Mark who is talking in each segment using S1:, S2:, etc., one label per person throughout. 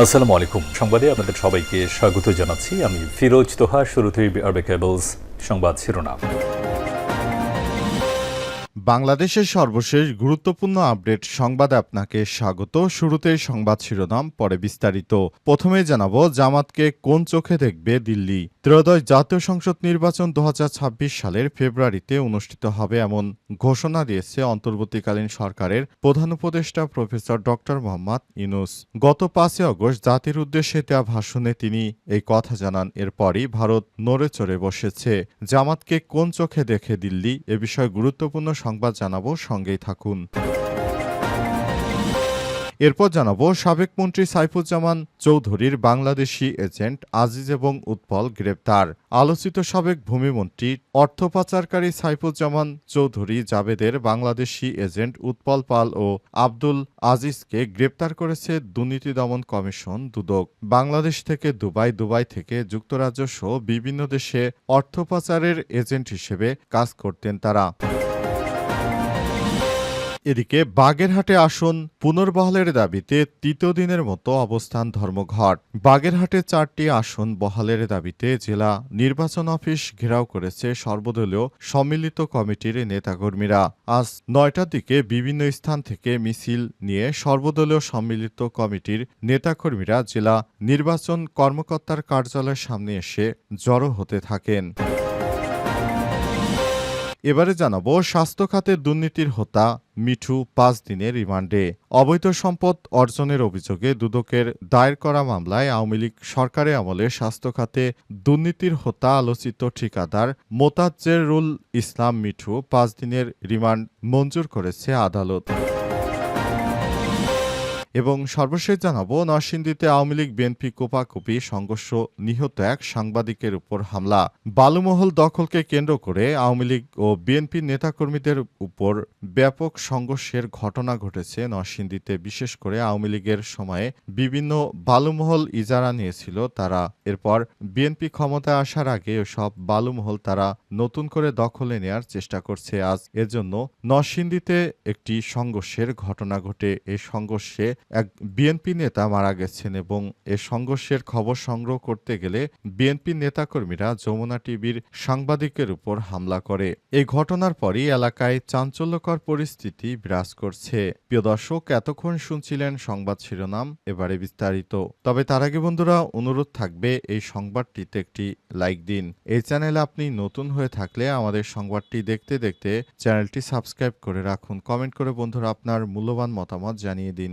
S1: আসসালামু আলাইকুম। সংবাদে আপনাদের সবাইকে স্বাগত জানাচ্ছি। আমি ফিরোজ তোহা, শুরুতেই আরবে কেবলস সংবাদ শিরোনাম।
S2: বাংলাদেশের সর্বশেষ গুরুত্বপূর্ণ আপডেট সংবাদে আপনাকে স্বাগত। শুরুতে সংবাদ শিরোনাম, পরে বিস্তারিত। প্রথমে জানাব, জামাতকে কোন চোখে দেখবে দিল্লি? ত্রয়োদশ জাতীয় সংসদ নির্বাচন দু হাজার ছাব্বিশ সালের ফেব্রুয়ারিতে অনুষ্ঠিত হবে এমন ঘোষণা দিয়েছে অন্তর্বর্তীকালীন সরকারের প্রধান উপদেষ্টা প্রফেসর ডক্টর মোহাম্মদ ইনুস গত পাঁচই অগস্ট জাতির উদ্দেশ্যে দেওয়া ভাষণে তিনি এই কথা জানান। এরপরই ভারত নড়ে চড়ে বসেছে। জামাতকে কোন চোখে দেখে দিল্লি? এ বিষয়ে গুরুত্বপূর্ণ সংবাদ জানাব। সঙ্গেই থাকুন। এরপর জানাব, সাবেক মন্ত্রী সাইফুজ্জামান চৌধুরীর বাংলাদেশি এজেন্ট আজিজ এবং উৎপল গ্রেপ্তার। আলোচিত সাবেক ভূমিমন্ত্রী অর্থ পাচারকারী সাইফুজ্জামান চৌধুরী জাবেদের বাংলাদেশি এজেন্ট উৎপল পাল ও আব্দুল আজিজকে গ্রেপ্তার করেছে দুর্নীতি দমন কমিশন দুদক। বাংলাদেশ থেকে দুবাই দুবাই থেকে যুক্তরাজ্য সহ বিভিন্ন দেশে অর্থ পাচারের এজেন্ট হিসেবে কাজ করতেন তারা। এদিকে বাগেরহাটে আসন পুনর্বহালের দাবিতে তৃতীয় দিনের মতো অবস্থান ধর্মঘট। বাগেরহাটে চারটি আসন বহালের দাবিতে জেলা নির্বাচন অফিস ঘেরাও করেছে সর্বদলীয় সম্মিলিত কমিটির নেতাকর্মীরা। আজ নয়টার দিকে বিভিন্ন স্থান থেকে মিছিল নিয়ে সর্বদলীয় সম্মিলিত কমিটির নেতাকর্মীরা জেলা নির্বাচন কর্মকর্তার কার্যালয়ের সামনে এসে জড়ো হতে থাকেন। এবারে জানাব, স্বাস্থ্য খাতের দুর্নীতির হোতা মিঠু পাঁচ দিনের রিমান্ডে। অবৈধ সম্পদ অর্জনের অভিযোগে দুদকের দায়ের করা মামলায় আওয়ামী লীগ সরকারের আমলে স্বাস্থ্য খাতে দুর্নীতির হোতা আলোচিত ঠিকাদার মোতাজ্জেরুল ইসলাম মিঠু পাঁচ দিনের রিমান্ড মঞ্জুর করেছে আদালত। এবং সর্বশেষ জানাব, নরসিংদীতে আওয়ামী লীগ, বিএনপি কোপাকুপি, সংঘর্ষ, নিহত এক সাংবাদিকের উপর হামলা। বালুমহল দখলকে কেন্দ্র করে আওয়ামী লীগ ও বিএনপি নেতাকর্মীদের উপর ব্যাপক সংঘর্ষের ঘটনা ঘটেছে নরসিংদীতে। বিশেষ করে আওয়ামী লীগের সময়ে বিভিন্ন বালুমহল ইজারা নিয়েছিল তারা। এরপর বিএনপি ক্ষমতায় আসার আগে সব বালুমহল তারা নতুন করে দখলে নেয়ার চেষ্টা করছে। আজ এজন্য নরসিংদীতে একটি সংঘর্ষের ঘটনা ঘটে। এই সংঘর্ষে এক বিএনপি নেতা মারা গেছেন এবং এ সংঘর্ষের খবর সংগ্রহ করতে গেলে বিএনপি নেতাকর্মীরা যমুনা টিভির সাংবাদিকের উপর হামলা করে। এই ঘটনার পরই এলাকায় চাঞ্চল্যকর পরিস্থিতি বিরাজ করছে। প্রিয় দর্শক, এতক্ষণ শুনছিলেন সংবাদ শিরোনাম, এবারে বিস্তারিত। তবে তার আগে বন্ধুরা, অনুরোধ থাকবে এই সংবাদটিতে একটি লাইক দিন। এই চ্যানেলে আপনি নতুন হয়ে থাকলে আমাদের সংবাদটি দেখতে দেখতে চ্যানেলটি সাবস্ক্রাইব করে রাখুন। কমেন্ট করে বন্ধুরা আপনার মূল্যবান মতামত জানিয়ে দিন।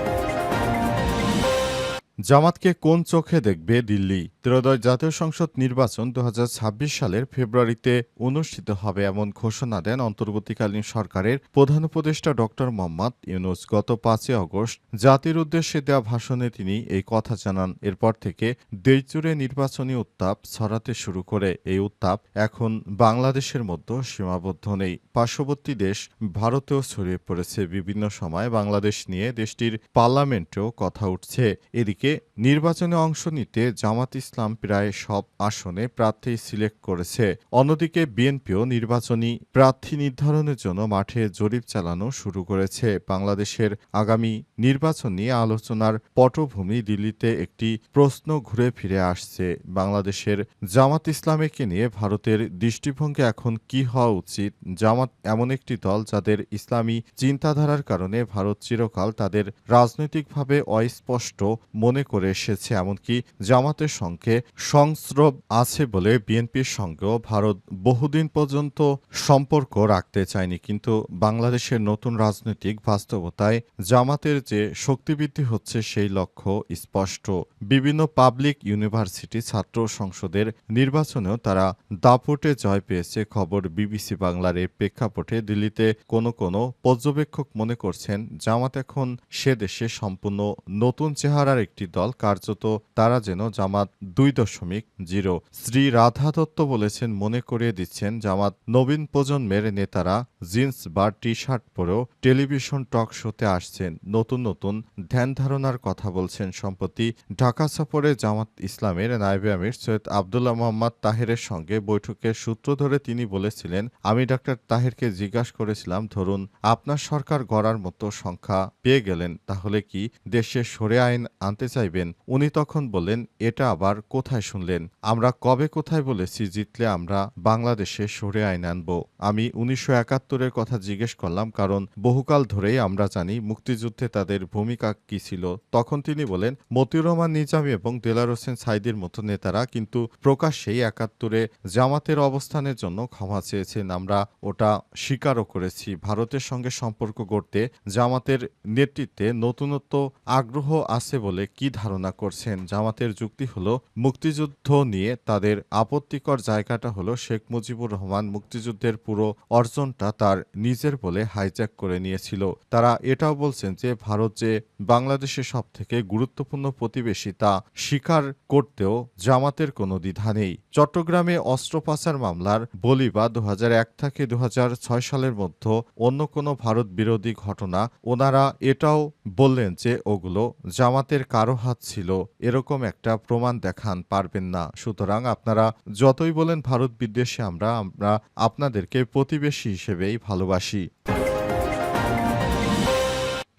S2: জামাতকে কোন চোখে দেখবে দিল্লি? ত্রয়োদশ জাতীয় সংসদ নির্বাচন দু হাজার ছাব্বিশ সালের ফেব্রুয়ারিতে অনুষ্ঠিত হবে এমন ঘোষণা দেন অন্তর্বর্তীকালীন সরকারের প্রধান উপদেষ্টা ড মোহাম্মদ ইউনুস। গত পাঁচই অগস্ট জাতির উদ্দেশ্যে দেওয়া ভাষণে তিনি এই কথা জানান। এরপর থেকে দেশজুড়ে নির্বাচনী উত্তাপ ছড়াতে শুরু করে। এই উত্তাপ এখন বাংলাদেশের মধ্যে সীমাবদ্ধ নেই। পার্শ্ববর্তী দেশ ভারতেও ছড়িয়ে পড়েছে। বিভিন্ন সময় বাংলাদেশ নিয়ে দেশটির পার্লামেন্টেও কথা উঠছে। এদিকে নির্বাচনে অংশ নিতে জামাত ইসলাম প্রায় সব আসনে প্রার্থী সিলেক্ট করেছে। অন্যদিকে বিএনপিও নির্বাচনী প্রার্থী নির্ধারণের জন্য মাঠে জরিপ চালানো শুরু করেছে। বাংলাদেশের আগামী নির্বাচন নিয়ে আলোচনার পটভূমি দিল্লিতে একটি প্রশ্ন ঘুরে ফিরে আসছে। বাংলাদেশের জামাত ইসলামীকে নিয়ে ভারতের দৃষ্টিভঙ্গি এখন কি হওয়া উচিত? জামাত এমন একটি দল যাদের ইসলামী চিন্তাধারার কারণে ভারত চিরকাল তাদের রাজনৈতিকভাবে অস্পষ্ট মনে করে এসেছে এমনকি জামাতের সঙ্গে সংস্রব আছে বলে বিএনপির সঙ্গেও ভারত বহুদিন পর্যন্ত সম্পর্ক রাখতে চায়নি। কিন্তু বাংলাদেশের নতুন রাজনৈতিক বাস্তবতায় জামাতের যে শক্তিবৃদ্ধি হচ্ছে সেই লক্ষ্য স্পষ্ট। বিভিন্ন পাবলিক ইউনিভার্সিটি ছাত্র সংসদের নির্বাচনেও তারা দাপটে জয় পেয়েছে, খবর বিবিসি বাংলার এর প্রেক্ষাপটে। দিল্লিতে কোনো কোনো পর্যবেক্ষক মনে করছেন, জামাত এখন সে দেশে সম্পূর্ণ নতুন চেহারার একটি একটি দল কার্যত তারা যেন জামাত দুই দশমিক জিরো। শ্রী রাধা দত্ত বলেছেন, মনে করিয়ে দিচ্ছেন, জামাত নবীন প্রজন্মের নেতারা জিন্স বা টি শার্ট পরেও টেলিভিশন টক শোতে আসছেন। নতুন নতুন ধ্যান ধারণার কথা বলছেন সম্প্রতি ঢাকা সফরে জামাত ইসলামের নায়েবে আমির সৈয়দ আবদুল্লাহ মোহাম্মদ তাহেরের সঙ্গে বৈঠকের সূত্র ধরে তিনি বলেছিলেন, আমি ডাক্তার তাহেরকে জিজ্ঞাসা করেছিলাম, ধরুন, আপনার সরকার গড়ার মতো সংখ্যা পেয়ে গেলেন, তাহলে কি দেশে সরে আইন আনতে চাইবেন। উনি তখন বললেন, এটা আবার কোথায় শুনলেন? আমরা কবে কোথায় বলেছি জিতলে আমরা বাংলাদেশে সরে আইন আনব? আমি উনিশশো একাত্তরের কথা জিজ্ঞেস করলাম, কারণ বহুকাল ধরেই আমরা জানি মুক্তিযুদ্ধে তাদের ভূমিকা কি ছিল। তখন তিনি বলেন, মতিউর রহমান, নিজামী এবং দেলার হোসেন সাইদির মতো নেতারা কিন্তু প্রকাশ্যেই একাত্তরে জামাতের অবস্থানের জন্য ক্ষমা চেয়েছেন। আমরা ওটা স্বীকারও করেছি। ভারতের সঙ্গে সম্পর্ক গড়তে জামাতের নেতৃত্বে নতুনত্ব আগ্রহ আছে বলে কি ধারণা করছেন? জামাতের যুক্তি হলো, মুক্তিযুদ্ধ নিয়ে তাদের আপত্তিকর জায়গাটা হলো শেখ মুজিবুর রহমান মুক্তিযুদ্ধের পুরো অর্জনটা তার নিজের বলে হাইজ্যাক করে নিয়েছিল। তারা এটাও বলছেন যে, ভারত যে বাংলাদেশের সব থেকে গুরুত্বপূর্ণ প্রতিবেশী তা স্বীকার করতেও জামাতের কোনো দ্বিধা নেই। চট্টগ্রামে অস্ত্র পাচার মামলার বলি বা দু হাজার এক থেকে দু হাজার ছয় সালের মধ্যে অন্য কোনো ভারত বিরোধী ঘটনা, ওনারা এটাও বললেন যে, ওগুলো জামাতের কারও হাত ছিল, এরকম একটা প্রমাণ দেখান পারবেন না। সুতরাং আপনারা যতই বলেন ভারত বিদ্বেষে আমরা আমরা আপনাদেরকে প্রতিবেশী হিসেবেই ভালোবাসি।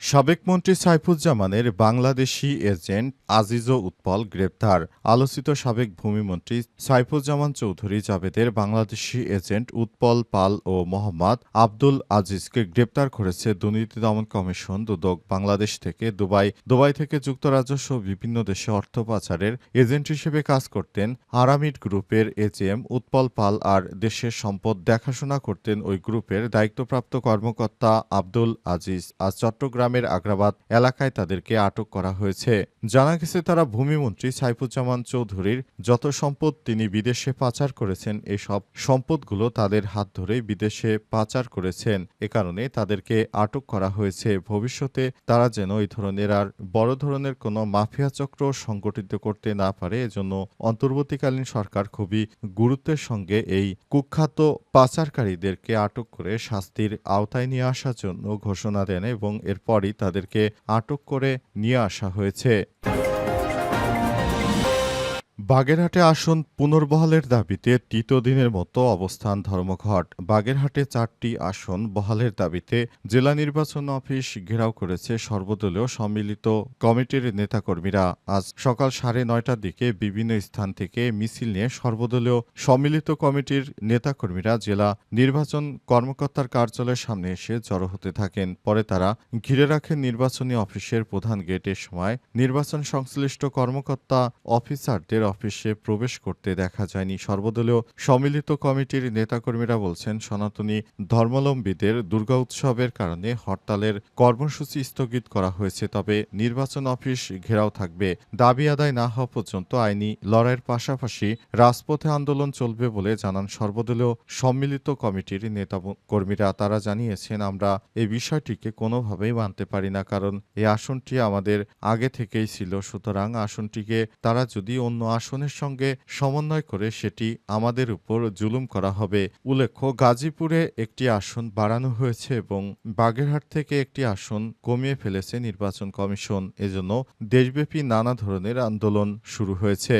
S2: সাবেক মন্ত্রী সাইফুজ্জামানের বাংলাদেশি এজেন্ট আজিজো উৎপল গ্রেপ্তার। আলোচিত সাবেক ভূমিমন্ত্রী সাইফুজ্জামান চৌধুরী জাবেদের বাংলাদেশি এজেন্ট উৎপল পাল ও মোহাম্মদ আব্দুল আজিজকে গ্রেপ্তার করেছে দুর্নীতি দমন কমিশন দুদক বাংলাদেশ থেকে দুবাই। দুবাই থেকে যুক্তরাজ্য সহ বিভিন্ন দেশে অর্থ পাচারের এজেন্ট হিসেবে কাজ করতেন আরামিড গ্রুপের এজেএম উৎপল পাল আর দেশের সম্পদ দেখাশোনা করতেন ওই গ্রুপের দায়িত্বপ্রাপ্ত কর্মকর্তা আব্দুল আজিজ। আজ চট্টগ্রামের আগ্রাবাদ এলাকায় তাদেরকে আটক করা হয়েছে। জানা গেছে তারা ভূমিমন্ত্রী সাইফুজ্জামান চৌধুরীর যত সম্পদ তিনি বিদেশে পাচার করেছেন, এসব সম্পদগুলো তাদের হাত ধরেই বিদেশে পাচার করেছেন। এ কারণে তাদেরকে আটক করা হয়েছে। ভবিষ্যতে তারা যেন এই ধরনের আর বড় ধরনের কোনো মাফিয়া চক্র সংগঠিত করতে না পারে, এজন্য অন্তর্বর্তীকালীন সরকার খুবই গুরুত্বের সঙ্গে এই কুখ্যাত পাচারকারীদেরকে আটক করে শাস্তির আওতায় নিয়ে আসার জন্য ঘোষণা দেন এবং এরপরই তাদেরকে আটক করে নিয়ে আসা হয়েছে। বাগেরহাটে আসন পুনর্বহালের দাবিতে তৃতীয় দিনের মতো অবস্থান ধর্মঘট। বাগেরহাটে চারটি আসন বহালের দাবিতে জেলা নির্বাচন অফিস ঘেরাও করেছে সর্বদলীয় সম্মিলিত কমিটির নেতাকর্মীরা। আজ সকাল সাড়ে নয়টার দিকে বিভিন্ন স্থান থেকে মিছিল নিয়ে সর্বদলীয় সম্মিলিত কমিটির নেতাকর্মীরা জেলা নির্বাচন কর্মকর্তার কার্যালয়ের সামনে এসে জড়ো হতে থাকেন। পরে তারা ঘিরে রাখেন নির্বাচনী অফিসের প্রধান গেটের সময় নির্বাচন সংশ্লিষ্ট কর্মকর্তা, অফিসারদের অফিসে প্রবেশ করতে দেখা যায়নি। সর্বদলীয় সম্মিলিত কমিটির নেতাকর্মীরা বলছেন, সনাতনী ধর্মাবলম্বীদের দুর্গা উৎসবের কারণে হরতালের কর্মসূচি স্থগিত করা হয়েছে, তবে নির্বাচন অফিস ঘেরাও থাকবে। দাবি আদায় না হওয়া পর্যন্ত আইনি লড়াইয়ের পাশাপাশি রাজপথে আন্দোলন চলবে বলে জানান সর্বদলীয় সম্মিলিত কমিটির নেতা কর্মীরা তারা জানিয়েছেন, আমরা এই বিষয়টিকে কোনোভাবেই মানতে পারি না, কারণ এই আসনটি আমাদের আগে থেকেই ছিল। সুতরাং আসনটিকে তারা যদি অন্য আসনের সঙ্গে সমন্বয় করে সেটি আমাদের উপর জুলুম করা হবে। উল্লেখ্য, গাজীপুরে একটি আসন বাড়ানো হয়েছে এবং বাগেরহাট থেকে একটি আসন কমিয়ে ফেলেছে নির্বাচন কমিশন। এজন্য দেশব্যাপী নানা ধরনের আন্দোলন শুরু হয়েছে।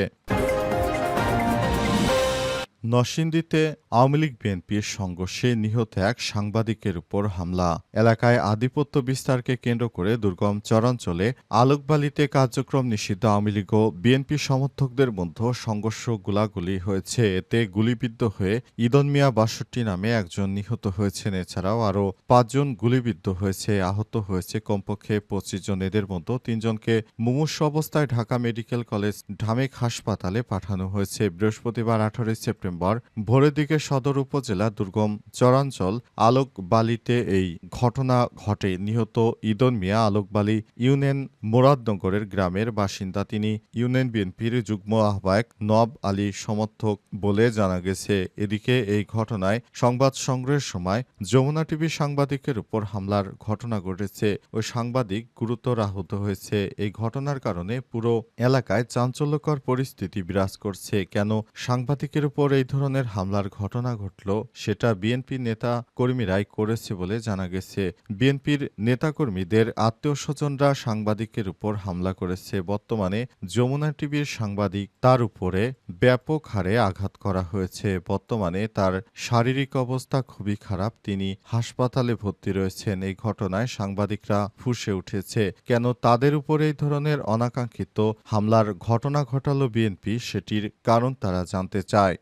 S2: নরসিংদীতে আওয়ামী লীগ বিএনপির সংঘর্ষে নিহত এক সাংবাদিকের উপর হামলা। এলাকায় আধিপত্য বিস্তারকে কেন্দ্র করে দুর্গম চরাঞ্চলে আলোকবালিতে কার্যক্রম নিষিদ্ধ আওয়ামী লীগ ও বিএনপি সমর্থকদের মধ্যে সংঘর্ষ গুলাগুলি হয়েছে। এতে গুলিবিদ্ধ হয়ে ইদন মিয়া বাষট্টি নামে একজন নিহত হয়েছেন। এছাড়াও আরও পাঁচজন গুলিবিদ্ধ হয়েছে, আহত হয়েছে। কমপক্ষে পঁচিশ জন এদের মধ্যে তিনজনকে মুমূর্ষ অবস্থায় ঢাকা মেডিকেল কলেজ ঢামেক হাসপাতালে পাঠানো হয়েছে। বৃহস্পতিবার আঠারোই সেপ্টেম্বর সেপ্টেম্বর ভোরের দিকে সদর উপজেলা দুর্গম চরাঞ্চল আলোকবালিতে এই ঘটনা ঘটে। নিহত ইদন মিয়া আলোকবালি ইউনিয়ন মোরাদনগরের গ্রামের বাসিন্দা। তিনি ইউনিয়ন বিএনপির যুগ্ম আহ্বায়ক নব আলী সমর্থক বলে জানা গেছে। এদিকে এই ঘটনায় সংবাদ সংগ্রহের সময় যমুনা টিভি সাংবাদিকের উপর হামলার ঘটনা ঘটেছে ওই সাংবাদিক গুরুতর আহত হয়েছে। এই ঘটনার কারণে পুরো এলাকায় চাঞ্চল্যকর পরিস্থিতি বিরাজ করছে। কেন সাংবাদিকের উপর এই ধরনের হামলার ঘটনা ঘটল, সেটা বিএনপি নেতা কর্মীরাই করেছে বলে জানা গেছে। বিএনপির নেতাকর্মীদের আত্মীয় স্বজনরা সাংবাদিকের উপর হামলা করেছে। বর্তমানে যমুনা টিভির সাংবাদিক তার উপরে ব্যাপক হারে আঘাত করা হয়েছে। বর্তমানে তার শারীরিক অবস্থা খুবই খারাপ। তিনি হাসপাতালে ভর্তি রয়েছেন। এই ঘটনায় সাংবাদিকরা ফুঁসে উঠেছে। কেন তাদের উপর এই ধরনের অনাকাঙ্ক্ষিত হামলার ঘটনা ঘটালো বিএনপি, সেটির কারণ তারা জানতে চায়।